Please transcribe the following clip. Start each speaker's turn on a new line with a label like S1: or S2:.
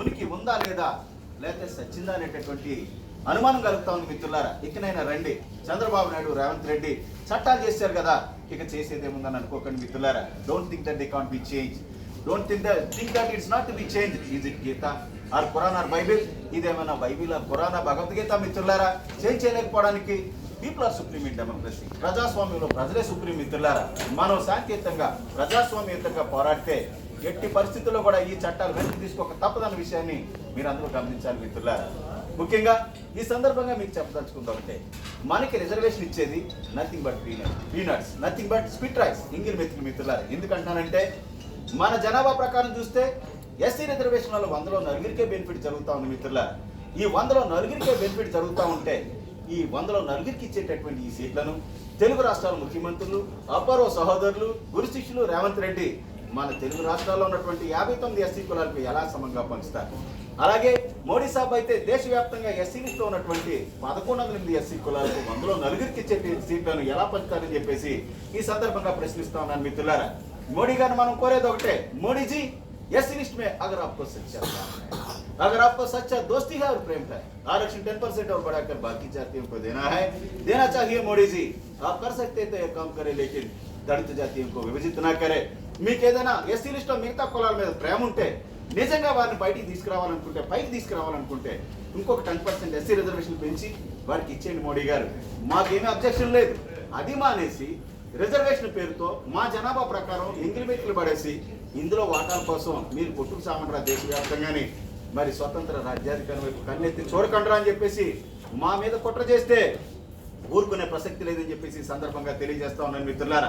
S1: ఉనికి ఉందా లేదా? లేకపోతే సచ్చిందా అనేటటువంటి అనుమానం కలుగుతా ఉంది మిత్రులారా. ఇకనైనా రండి. చంద్రబాబు నాయుడు రేవంత్ రెడ్డి చట్టాలు చేశారు కదా. ఇక చేసేది ఏముందని అనుకోకండి మిత్రులారా. Don't think that they can't be change don't think that think that it's not be change is it Gita or Quran or Bible ఇదేమైనా బైబిల్ ఆర్ ఖురాన్ భగవద్గీత మిత్రులారా? Change చేయలేకపోవడానికి people are supreme in democracy ప్రజాస్వామ్యంలో ప్రజలే supreme మిత్రులారా. మనం శాంతియుతంగా ప్రజాస్వామ్యయుతంగా పోరాడితే ఎట్టి పరిస్థితుల్లో కూడా ఈ చట్టాలు వెనక్కి తీసుకోక తప్పదన్న విషయాన్ని మీరు అందరూ గమనించాలి మిత్రులారా. ముఖ్యంగా ఈ సందర్భంగా మీకు చెప్పదలుచుకుందామంటే మనకి రిజర్వేషన్ ఇచ్చేది nothing but peanut peanuts nothing but spit rice ఇంగిల్ మెతుకులు మిత్రులారా. ఎందుకంటానంటే మన జనాభా ప్రకారం చూస్తే ఎస్సీ రిజర్వేషన్ వల్ల వందలో నలుగురికే బెనిఫిట్ జరుగుతూ ఉంది మిత్రులారా. ఈ వందలో నలుగురికే బెనిఫిట్ జరుగుతూ ఉంటే ఈ వందలో నలుగురికి ఇచ్చేటటువంటి ఈ సీట్లను తెలుగు రాష్ట్రాల ముఖ్యమంత్రులు అపరో సహోదరులు గురు శిష్యులు రేవంత్ రెడ్డి మన తెలుగు రాష్ట్రాల్లో ఉన్నటువంటి యాభై తొమ్మిది ఎస్సీ కులాలకు ఎలా సమంగా పంచుతారు అలాగే మోడీ సాబ్ అయితే దేశవ్యాప్తంగా ఎస్సీ లిస్ట్లో ఉన్నటువంటి పదకొండు వందల ఎనిమిది ఎస్సీ కులాలకు వందలో నలుగురికి ఇచ్చే సీట్లను ఎలా పంచుతారని చెప్పేసి ఈ సందర్భంగా ప్రశ్నిస్తా ఉన్నాను మిత్రులారా మోడీ గారిని మనం కోరేది ఒకటే మోడీజీ ఎస్సీ लिस्ट में अगर आपको सच्चा प्यार है अगर आपको सच्चा दोस्ती है और प्रेम है आरक्षण टेन परसेंट और बढ़ाकर बाकी जातियों को देना है देना चाहिए मोदी जी आप कर सकते तो ये काम करे लेकिन దళిత జాతీయం को విభజిత నా करे మీకు ఏదైనా ఎస్సీ లిస్ట్లో మిగతా కులాల మీద ప్రేమ ఉంటే నిజంగా వారిని బయటికి తీసుకురావాలనుకుంటే పైకి తీసుకురావాలనుకుంటే ఇంకొక టెన్ పర్సెంట్ ఎస్సీ రిజర్వేషన్ పెంచి వారికి ఇచ్చేయండి మోడీ గారు. మాకేమీ అబ్జెక్షన్ లేదు. అది మానేసి రిజర్వేషన్ పేరుతో మా జనాభా ప్రకారం ఎంగిలిమెట్లు పడేసి ఇందులో వాటాల కోసం మీరు కొట్టుకు సామంటారా దేశవ్యాప్తంగానే. మరి స్వతంత్ర రాజ్యాధికారం వైపు కన్నెత్తి చూడకండ్రా అని చెప్పేసి మా మీద కుట్ర చేస్తే ఊరుకునే ప్రసక్తి లేదని చెప్పేసి సందర్భంగా తెలియజేస్తా ఉన్నాను మిత్రులారా.